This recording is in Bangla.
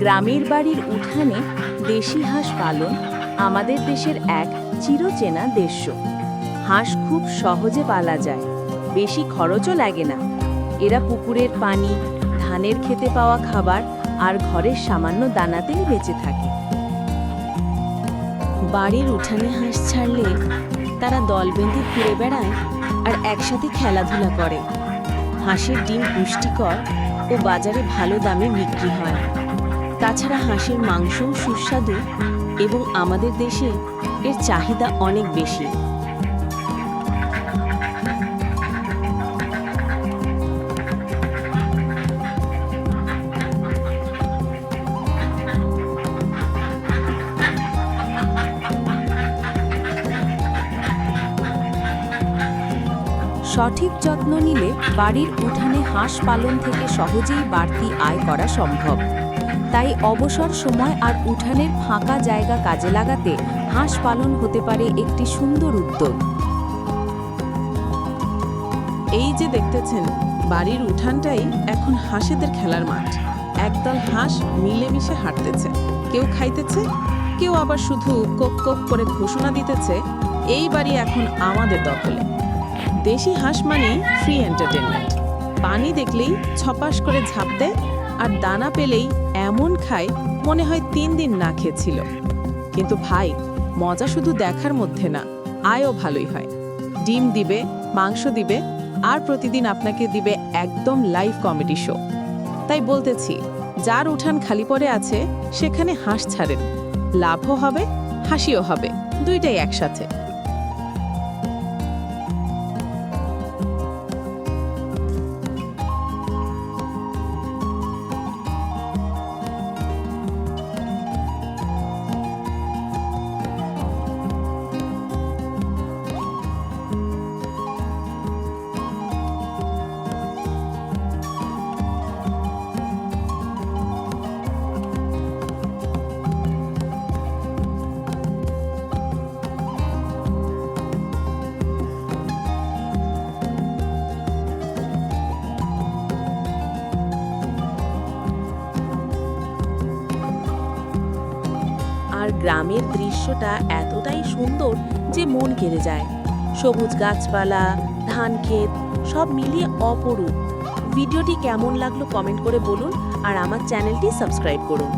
গ্রামের বাড়ির উঠানে দেশি হাঁস পালন আমাদের দেশের এক চিরচেনা দেশ্য হাঁস খুব সহজে পালা যায়, বেশি খরচও লাগে না। এরা পুকুরের পানি, ধানের খেতে পাওয়া খাবার আর ঘরের সামান্য দানাতেই বেঁচে থাকে। বাড়ির উঠানে হাঁস ছাড়লে তারা দল বেঁধে ঘুরে বেড়ায় আর একসাথে খেলাধুলা করে। হাঁসের ডিম পুষ্টিকর ও বাজারে ভালো দামে বিক্রি হয়। তাছাড়া হাঁসের মাংসও সুস্বাদু এবং আমাদের দেশে এর চাহিদা অনেক বেশি। সঠিক যত্ন নিলে বাড়ির উঠানে হাঁস পালন থেকে সহজেই বাড়তি আয় করা সম্ভব। তাই অবসর সময় আর উঠানের ফাঁকা জায়গা কাজে লাগাতে হাঁস পালন হতে পারে একটি সুন্দর উদ্যোগ। এই যে দেখতেছেন, বাড়ির উঠানটাই এখন হাঁসেদের খেলার মাঠ। একদল হাঁস মিলেমিশে হাঁটতেছে। কেউ খাইতেছে, কেউ আবার শুধু কোপ কোপ করে ঘোষণা দিতেছে, এই বাড়ি এখন আমাদের দখলে। দেশি হাঁস মানেই ফ্রি এন্টারটেনমেন্ট পানি দেখলেই ছপাস করে ঝাঁপ দেয় আর দানা পেলেই এমন খায় মনে হয় তিন দিন না খেয়েছিল। কিন্তু ভাই, মজা শুধু দেখার মধ্যে না, আয়ও ভালোই হয়। ডিম দিবে, মাংস দিবে, আর প্রতিদিন আপনাকে দিবে একদম লাইভ কমেডি শো তাই বলতেছি, যার উঠান খালি পড়ে আছে, সেখানে হাঁস ছাড়েন। লাভও হবে, হাসিও হবে, দুইটাই একসাথে। আর গ্রামের দৃশ্যটা এতটাই সুন্দর যে মন কেড়ে যায়। সবুজ গাছপালা, ধান ক্ষেত, সব মিলিয়ে অপরূপ। ভিডিওটি কেমন লাগল কমেন্ট করে বলুন আর আমার চ্যানেলটি সাবস্ক্রাইব করুন।